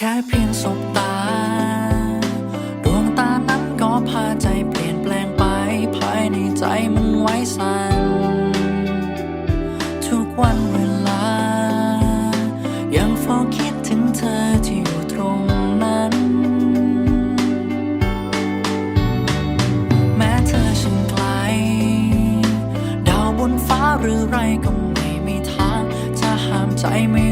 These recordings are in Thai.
แค่เพียงสบตา ดวงตานั้นก็พาใจเปลี่ยนแปลงไป ภายในใจมันไว้สั่น ทุกวันเวลา ยังเฝ้าคิดถึงเธอที่อยู่ตรงนั้น แม้เธอช่างไกล ดาวบนฟ้าหรือไรก็ไม่มีทาง จะห้ามใจไม่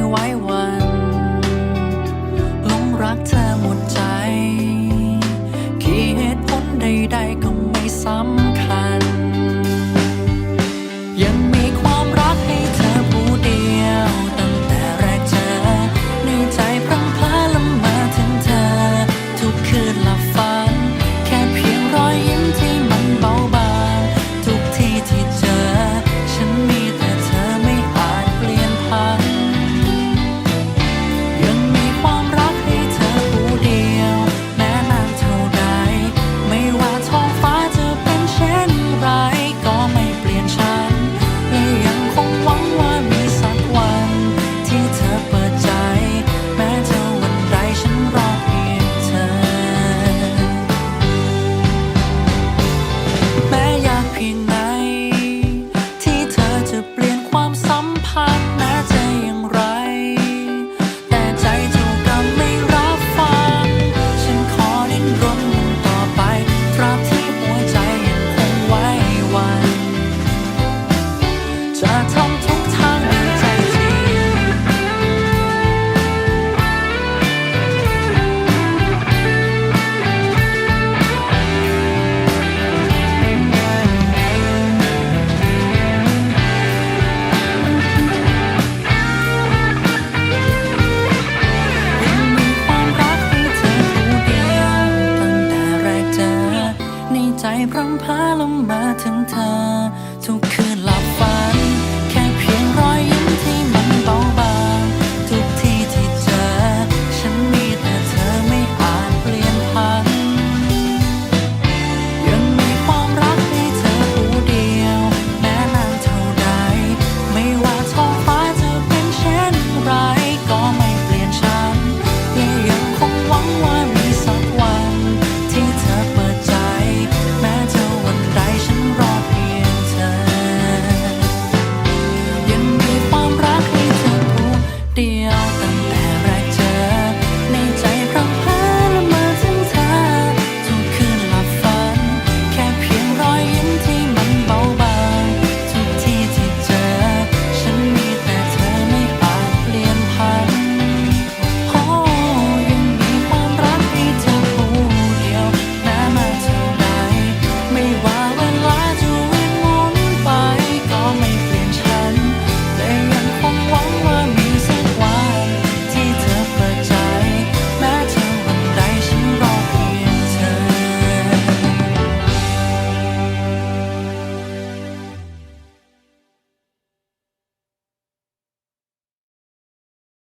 heart พรำพาลงมาถึงเธอทุก